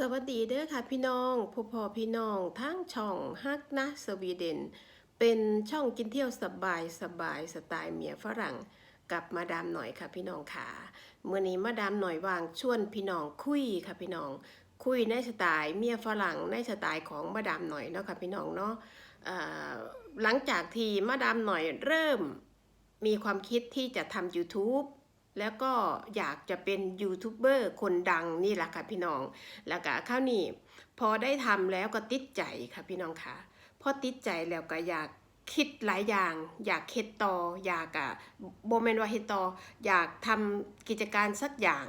สวัสดีเด้อค่ะพี่น้องพ่อพ่อพี่น้องทั้งช่องฮักนะสวีเดน เป็นช่องกินเที่ยวสบายสบายสไตล์เมียฝรั่งกับมาดามหน่อยค่ะพี่น้องค่ะเมื่อนี้มาดามหน่อยวางชวนพี่น้องคุยค่ะพี่น้อง คุยในสไตล์เมียฝรั่งในสไตล์ของมาดามหน่อยเนาะค่ะพี่น้องเนาะหลังจากที่มาดามหน่อยเริ่มมีความคิดที่จะทำ YouTube แล้วก็อยากจะเป็นยูทูบเบอร์คนดังนี่แหละค่ะพี่น้อง แล้วก็ข้าวนี่พอได้ทำแล้วก็ติดใจค่ะพี่น้องค่ะพอติดใจแล้วก็อยากคิดหลายอย่าง อยากเฮ็ดต่ออยากอะโบเมนว่าเฮ็ดต่ออยากทำกิจการสักอย่าง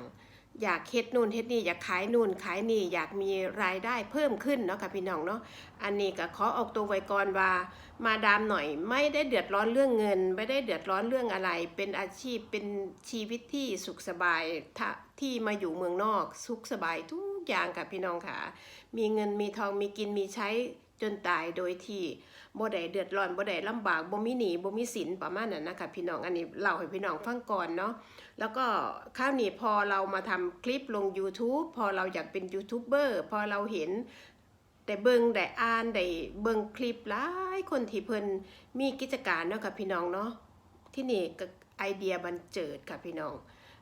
อยากเฮ็ดนู่นเฮ็ดนี่อยากขายนู่นขายนี่อยากมีรายได้เพิ่มขึ้นเนาะค่ะพี่น้องเนาะอันนี้ก็ขอออกตัวไว้ก่อนว่า มาดามหน่อยไม่ได้เดือดร้อนเรื่องเงิน ไม่ได้เดือดร้อนเรื่องอะไร เป็นอาชีพเป็นชีวิตที่สุขสบายถ้าที่มาอยู่เมืองนอก สุขสบายทุกอย่างค่ะพี่น้องค่ะ มีเงินมีทองมีกินมีใช้ จนตายโดยที่บ่ได้เดือดร้อนบ่ได้ลำบากบ่มีหนีบ่มีสินประมาณนั้นนะคะพี่น้องอันนี้เล่าให้พี่น้องฟังก่อนเนาะแล้วก็ข้าวนี้พอเรามาทำคลิปลง YouTube พอเราอยากเป็นยูทูบเบอร์พอเราเห็นได้เบิงได้อ่านได้เบิงคลิปหลายคนที่เพิ่นมีกิจการเนาะค่ะพี่น้องเนาะที่นี่ก็ไอเดียบันเจิดค่ะพี่น้อง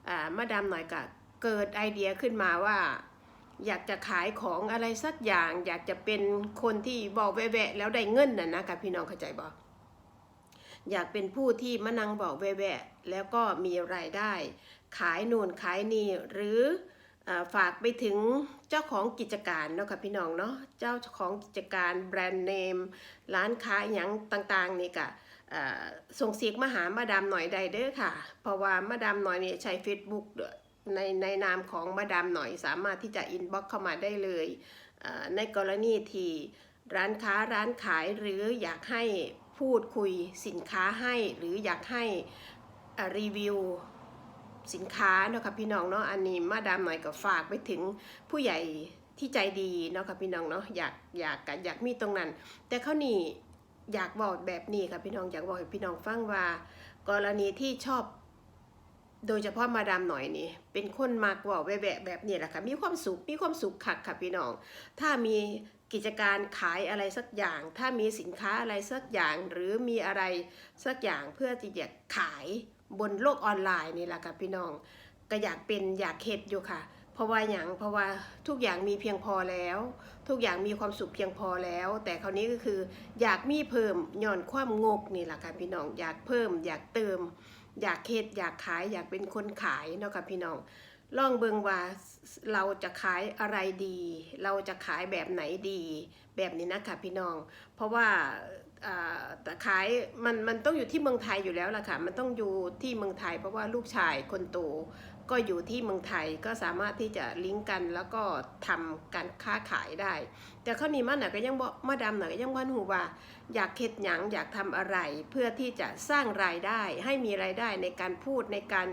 อ่ามาดามหน่อยก็เกิดไอเดียขึ้นมาว่า อยากจะขายของอะไรสักอย่าง อยากจะเป็นคนที่บอกแวะแล้วได้เงินน่ะนะคะพี่น้องเข้าใจบ่อยากเป็นผู้ที่มานั่งบอกแวะแล้วก็มีรายได้ ขายนู่นขายนี่หรืออฝากไปถึงเจ้าของกิจการเนาะค่ะพี่น้องเนาะเจ้าของกิจการแบรนด์เนม ร้านค้าหยังต่างๆนี่ก็อ่าส่งเสียงมาหามาดามหน่อยได้เด้อค่ะ เพราะว่ามาดามหน่อยนี่ใช้ Facebook ด้วย ในในนามของมาดามหน่อยสามารถที่จะอินบ็อกเข้ามาได้เลยในกรณีที่ร้านค้าร้านขายหรืออยากให้พูดคุยสินค้าให้หรืออยากให้รีวิวสินค้าเนาะค่ะพี่น้องเนาะอันนี้มาดามหน่อยก็ฝากไปถึงผู้ใหญ่ที่ใจดีเนาะค่ะพี่น้องเนาะอยากอยากกะอยากมีตรงนั้น แต่เขานี่อยากบอกแบบนี้ค่ะพี่น้องอยากบอกให้พี่น้องฟังว่า กรณีที่ชอบ โดยเฉพาะมาดามหน่อยนี่ เป็นคนมากว่าแวะแบบนี้แหละค่ะ มีความสุข มีความสุขคักค่ะพี่น้อง ถ้ามีกิจการขายอะไรสักอย่าง ถ้ามีสินค้าอะไรสักอย่าง หรือมีอะไรสักอย่างเพื่อที่จะขายบนโลกออนไลน์นี่แหละค่ะพี่น้อง ก็อยากเป็นอยากเฮ็ดอยู่ค่ะ เพราะว่าอย่างเพราะว่าทุกอย่างมีเพียงพอแล้ว ทุกอย่างมีความสุขเพียงพอแล้ว แต่คราวนี้ก็คือ อยากมีเพิ่มย่อนความงกนี่แหละค่ะพี่น้อง อยากเพิ่ม อยากเติม อยากเฮ็ดอยากขายอยากเป็นคนขายเนาะค่ะพี่น้องลองเบิงว่าเราจะขายอะไรดี เราจะขายแบบไหนดี แบบนี้นะคะพี่น้อง เพราะว่า ต่ขายมันมันต้องอยู่ที่เมืองไทยอยู่แล้วล่ะค่ะ มันต้องอยู่ที่เมืองไทยเพราะว่าลูกชายคนโตก็อยู่ที่เมืองไทยก็สามารถที่จะลิงก์กันแล้วก็ทำการค้าขายได้ แต่ข้าวนี้มันน่ะก็ยังบ่มาดำน่ะก็ยังว่าหูว่า อยากเฮ็ดหยังอยากทำอะไร เพื่อที่จะสร้างรายได้ ให้มีรายได้ในการพูดในการ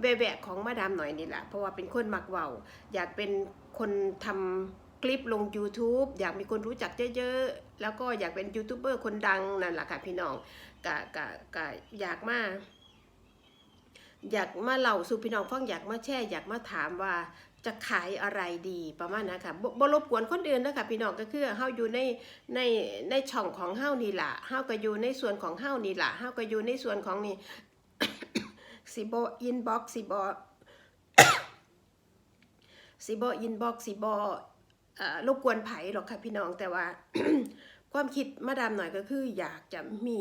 แวะของมาดามหน่อยนี่แหละเพราะว่าเป็นคนมักเว้าอยากเป็นคนทำ คลิปลง YouTube อยากมีคนรู้จักเยอะๆ แล้วก็อยากเป็นยูทูบเบอร์คนดังนั่นแหละค่ะพี่น้องกะกะกะอยากมาอยากมาเล่าสู่พี่น้องฟังอยากมาแชร์อยากมาถามว่าจะขายอะไรดีประมาณนั้นค่ะบ่รบกวนคนอื่นนะคะพี่น้องก็คือเฮาอยู่ในในในช่องของเฮานี่ล่ะเฮาก็อยู่ในส่วนของเฮานี่ล่ะเฮาก็อยู่ในส่วนของนี่สิบอินบ็อกสิบสิบอินบ็อกสิบอ รบกวนไผหรอกค่ะพี่น้องแต่ว่า ความคิดมาดามหน่อยก็คือ อยากจะมี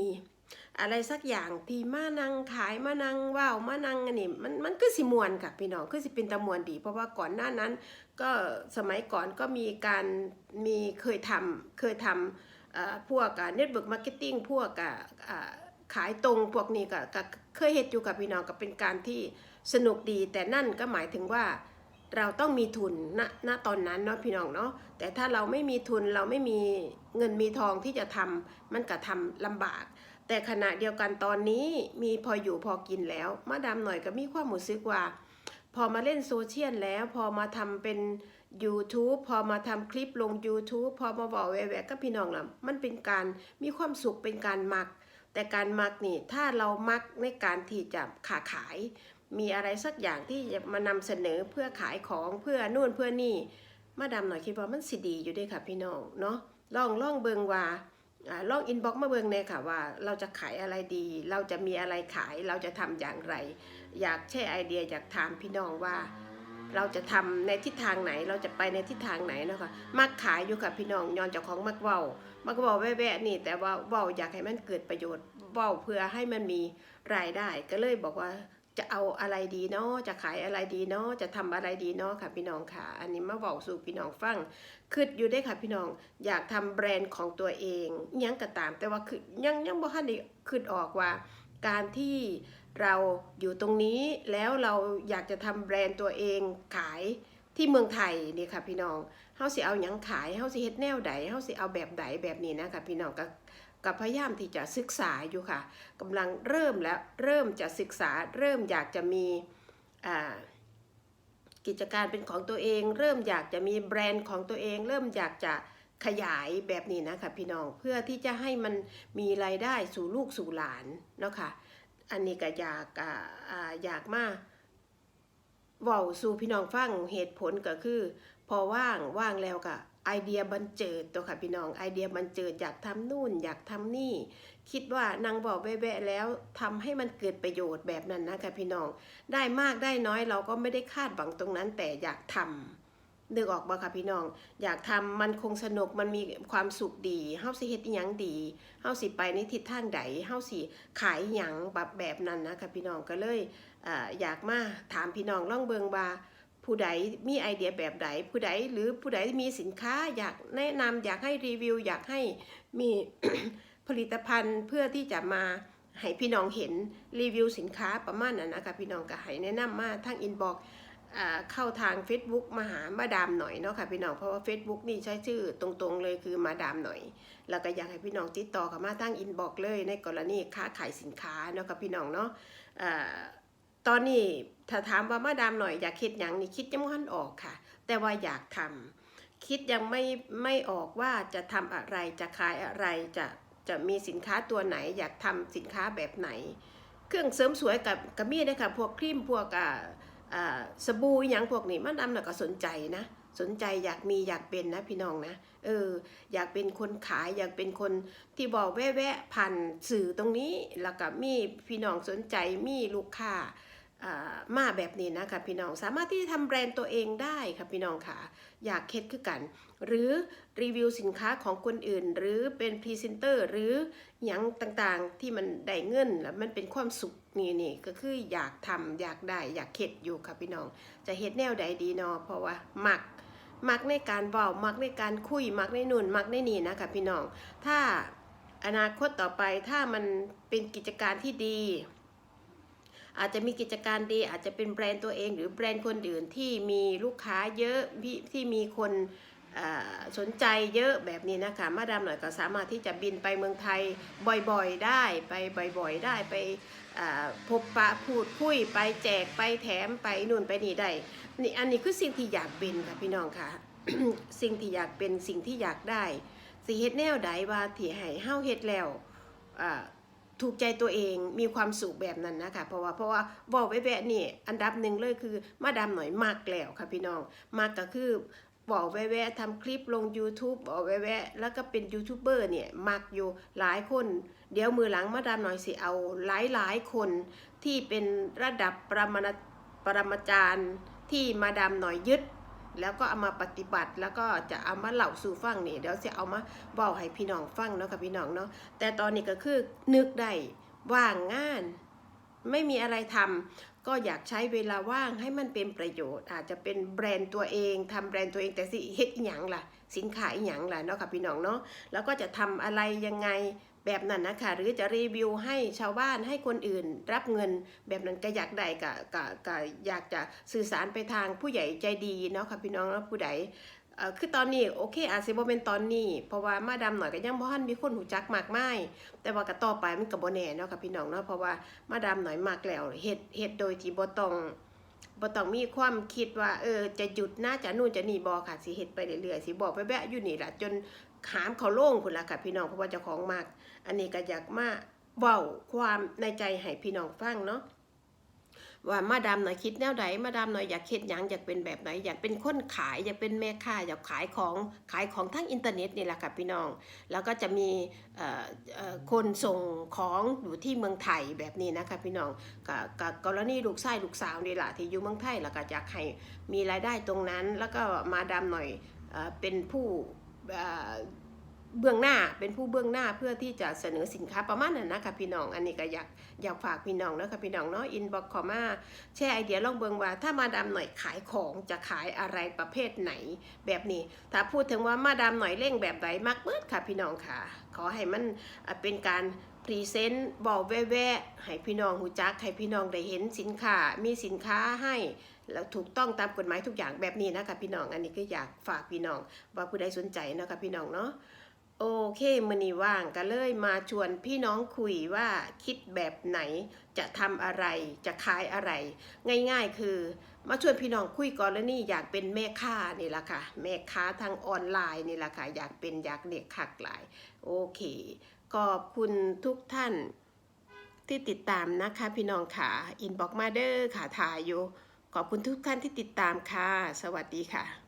อะไรสักอย่างที่มานั่งขายมานั่งว่าวมานั่งอันนี้มันมันคือสิมวนค่ะพี่น้องคือสิเป็นตะมวนดี เพราะว่าก่อนหน้านั้น ก็สมัยก่อนก็มีการมีเคยทำเคยทำพวกเน็ตเวิร์กมาร์เก็ตติ้งพวกขายตรงพวกนี้ก็เคยเฮ็ดอยู่กับพี่น้องก็เป็นการที่สนุกดี แต่นั่นก็หมายถึงว่า เราต้องมีทุนณณตอนนั้นเนาะพี่น้องเนาะแต่ถ้าเราไม่มีทุนเราไม่มีเงินมีทองที่จะทำมันก็ทำลำบาก แต่ขณะเดียวกันตอนนี้มีพออยู่พอกินแล้ว มาดามหน่อยก็มีความรู้สึกว่า พอมาเล่นโซเชียลแล้วพอมาทำเป็น YouTube พอมาทำคลิปลง YouTube พอมาบอกแวะๆกับพี่น้องละมันเป็นการมีความสุขเป็นการมัก แต่การมักนี่ถ้าเรามักในการที่จะขาขาย มีอะไรสักอย่างที่จะมานำเสนอเพื่อขายของเพื่อนู่นเพื่อนี่มาดามหน่อยคิดว่ามันสิดีอยู่ด้วยค่ะพี่น้องเนาะลองลองเบิงว่าอ่าลองอินบ็อกมาเบิงเนี่ยค่ะว่าเราจะขายอะไรดี เราจะมีอะไรขายเราจะทำอย่างไร อยากแชร์ไอเดียอยากถามพี่น้องว่า เราจะทำในทิศทางไหนเราจะไปในทิศทางไหนเนาะคะมักขายอยู่ค่ะพี่น้องย้อนเจ้าของมักเว้ามักเว้าแว่ๆนี่ แต่ว่าเว้าอยากให้มันเกิดประโยชน์เว้าเพื่อให้มันมีรายได้ก็เลยบอกว่า จะเอาอะไรดีเนาะจะขายอะไรดีเนาะจะทำอะไรดีเนาะค่ะพี่น้องค่ะ อันนี้มาบอกสู่พี่น้องฟังคิดอยู่ได้ค่ะพี่น้อง อยากทำแบรนด์ของตัวเองยังก็ตาม แต่ว่าคือยังยังบ่ทันได้คิดออกว่า การที่เราอยู่ตรงนี้แล้วเราอยากจะทำแบรนด์ตัวเองขายที่เมืองไทยนี่ค่ะพี่น้องเฮาสิเอาหยังขายเฮาสิเฮ็ดแนวใดเฮาสิเอาแบบใดแบบนี้นะคะพี่น้องก็ กับพยายามที่จะศึกษาอยู่ค่ะกำลังเริ่มแล้วเริ่มจะศึกษาเริ่มอยากจะมีกิจการเป็นของตัวเอง เริ่มอยากจะมีแบรนด์ของตัวเอง เริ่มอยากจะขยายแบบนี้นะคะพี่น้องเพื่อที่จะให้มันมีรายได้สู่ลูกสู่หลานเนาะค่ะอันนี้ก็อยากอออยากมาเว้าสู่พี่น้องฟังเหตุผลก็คือ พอว่างว่างแล้วก็ ไอเดียบันเจิดตัวค่ะพี่น้องไอเดียบันเจิดอยากทำนู่นอยากทำนี่ คิดว่านางบอกแวะแล้วทำให้มันเกิดประโยชน์แบบนั้นนะคะพี่น้อง ได้มากได้น้อยเราก็ไม่ได้คาดหวังตรงนั้น แต่อยากทำนึกออกบ่ค่ะพี่น้อง อยากทำมันคงสนุกมันมีความสุขดีเฮาสิเฮ็ดอิหยังดีเฮาสิไปในทิศทางใดเฮาสิขายหยังแบบแบบนั้นนะคะพี่น้องก็เลยออยากมาถามพี่น้องล่องเบิงว่า ผู้ใดมีไอเดียแบบใดผู้ใดหรือผู้ใดมีสินค้าอยากแนะนำอยากให้รีวิว อยากให้มีผลิตภัณฑ์เพื่อที่จะมาให้พี่น้องเห็นรีวิวสินค้าประมาณนั้นนะคะพี่น้องก็ให้แนะนำมาทางอินบ็อกเข้าทาง Facebook มาหามาดามหน่อยเนาะค่ะพี่น้องเพราะว่า Facebook นี่ใช้ชื่อตรงๆเลยคือมาดามหน่อย แล้วก็อยากให้พี่น้องติดต่อเข้ามาทางอินบ็อกเลยในกรณีค้าขายสินค้าเนาะค่ะพี่น้องเนาะ ตอนนี้ถ้าถามว่ามาดามหน่อยอยากคิดหยังนี่คิดยังไม่ทันออกค่ะ แต่ว่าอยากทำคิดยังไม่ไม่ออกว่าจะทำอะไรจะขายอะไรจะจะมีสินค้าตัวไหน อยากทำสินค้าแบบไหน เครื่องเสริมสวยกับกับมีนะคะพวกครีมพวกอ่าสบู่อย่างพวกนี้มาดามน่ะก็สนใจนะสนใจอยากมีอยากเป็นนะพี่น้องนะเอออยากเป็นคนขายอยากเป็นคนที่บอกแวะๆผ่านสื่อตรงนี้ แล้วก็มีพี่น้องสนใจมีลูกค้า มาแบบนี้นะคะพี่น้องสามารถที่จะทำแบรนด์ตัวเองได้ค่ะพี่น้องค่ะ อยากเคล็ดคือกัน หรือรีวิวสินค้าของคนอื่น หรือเป็นพรีเซนเตอร์หรือหยังต่างๆที่มันได้เงินแล้วมันเป็นความสุขนี่นี่ก็คืออยากทำอยากได้อยากเข็ดอยู่ค่ะพี่น้อง จะเฮ็ดแนวใดดีเนาะเพราะว่ามักมักในการเว้ามักในการคุยมักในนุ่นมักในนี่นะคะพี่น้อง ถ้าอนาคตต่อไปถ้ามันเป็นกิจการที่ดี อาจจะมีกิจการดี อาจจะเป็นแบรนด์ตัวเอง หรือแบรนด์คนอื่นที่มีลูกค้าเยอะที่มีคนสนใจเยอะแบบนี้นะคะมาดามหน่อยก็สามารถที่จะบินไปเมืองไทยบ่อยๆ ได้ไปบ่อยๆ ได้ไปพบปะพูดคุยไปแจกไปแถมไปนู่นไปนี่ได้นี่อันนี้คือสิ่งที่อยากเป็นค่ะพี่น้องค่ะ สิ่งที่อยากเป็นสิ่งที่อยากได้สิเฮ็ดแนวใดว่าที่ให้เฮาเฮ็ดแล้ว ถูกใจตัวเองมีความสุขแบบนั้นนะคะเพราะว่าเพราะว่าบอกไว้แบบนี่อันดับหนึ่งเลยคือมาดามหน่อยมากแล้วค่ะพี่น้องมากก็คือบอกแวะๆทำคลิปลง YouTube บอกแวะๆแล้วก็เป็นยูทูบเบอร์เนี่ยมักอยู่หลายคน เดี๋ยวมือหลังมาดามหน่อยสิเอาหลายๆคนที่เป็นระดับประมาณปรมาจารย์ที่มาดามหน่อยยึด แล้วก็เอามาปฏิบัติแล้วก็จะเอามาเล่าสู่ฟังนี่เดี๋ยวจะเอามาบอกให้พี่น้องฟังเนาะค่ะพี่น้องเนาะแต่ตอนนี้ก็คือนึกได้ว่างงานไม่มีอะไรทำก็อยากใช้เวลาว่างให้มันเป็นประโยชน์ อาจจะเป็นแบรนด์ตัวเองทำแบรนด์ตัวเองแต่สิเฮ็ดอหยังล่ะ สินค้าอหยังล่ะเนาะค่ะพี่น้องเนาะแล้วก็จะทำอะไรยังไง แบบนั้นนะคะหรือจะรีวิวให้ชาวบ้านให้คนอื่น รับเงินแบบนั้นก็อยากได้ก็ก็ก็อยากจะสื่อสารไปทางผู้ใหญ่ใจดีเนาะค่ะพี่น้องแล้วผู้ใดคือตอนนี้โอเคอาจสิบ่เป็นตอนนี้ เพราะว่ามาดามหน่อยก็ยังบ่ทันมีคนหูจักมากมายแต่ว่าก็ต่อไปมันก็บ่แน่เนาะค่ะพี่น้องเนาะเพราะว่ามาดามหน่อยมากแล้วเฮ็ดเฮ็ดโดยที่บ่ต้องบ่ต้องมีความคิดว่าเออจะหยุดนะจะนู่นจะนี่บ่ค่ะสิเฮ็ดไปเรื่อยๆสิบอกไปแวะอยู่นี่ล่ะจน ขามเขาโล่งพุ่นละค่ะ พี่น้องเพราะว่าเจ้าของมาก อันนี้ก็อยากมาเว้าความในใจให้พี่น้องฟังเนาะว่ามาดามหน่อยคิดแนวใดมาดามหน่อยอยากเฮ็ดหยังอยากเป็นแบบไหนอยากเป็นคนขายอยากเป็นแม่ค้าอยากขายของขายของทั้งอินเทอร์เน็ตนี่แหละค่ะพี่น้อง แล้วก็จะมีคนส่งของอยู่ที่เมืองไทยแบบนี้นะคะพี่น้องกับกรณีลูกชายลูกสาวนี่แหละที่อยู่เมืองไทยแล้วก็อยากให้มีรายได้ตรงนั้น แล้วก็มาดามหน่อยเป็นผู้ เบื้องหน้าเป็นผู้เบื้องหน้าเพื่อที่จะเสนอสินค้าประมาณนั้นนะคะพี่น้องอันนี้ก็อยากอยากฝากพี่น้องนะคะพี่น้องเนาะอินบ็อกขอมาแชร์ไอเดียลองเบิ่งว่า ถ้ามาดามหน่อยขายของจะขายอะไรประเภทไหนแบบนี้ ถ้าพูดถึงว่ามาดามหน่อยเร่งแบบไหนมักเบิดค่ะพี่น้องค่ะ ขอให้มันเอ่อเป็นการพรีเซนต์บอกแว่ๆให้พี่น้องหูจักให้พี่น้องได้เห็นสินค้ามีสินค้าให้ แล้วถูกต้องตามกฎหมายทุกอย่างแบบนี้นะคะพี่น้องอันนี้ก็อยากฝากพี่น้อง ว่าผู้ใดสนใจนะคะพี่น้องเนาะโอเคมือนี้ว่างก็เลยมาชวนพี่น้องคุยว่าคิดแบบไหนจะทำอะไรจะขายอะไร ง่ายๆคือ มาชวนพี่น้องคุยก่อนแล้วนี่อยากเป็นแม่ค้านี่แหละค่ะแม่ค้าทางออนไลน์นี่แหละค่ะอยากเป็นอยากเด็กขักหลายโอเคขอบคุณทุกท่านที่ติดตามนะคะพี่น้องค่ะอินบ็อกมาเดอร์ค่ะถ่ายอยู่ ขอบคุณทุกท่านที่ติดตามค่ะ สวัสดีค่ะ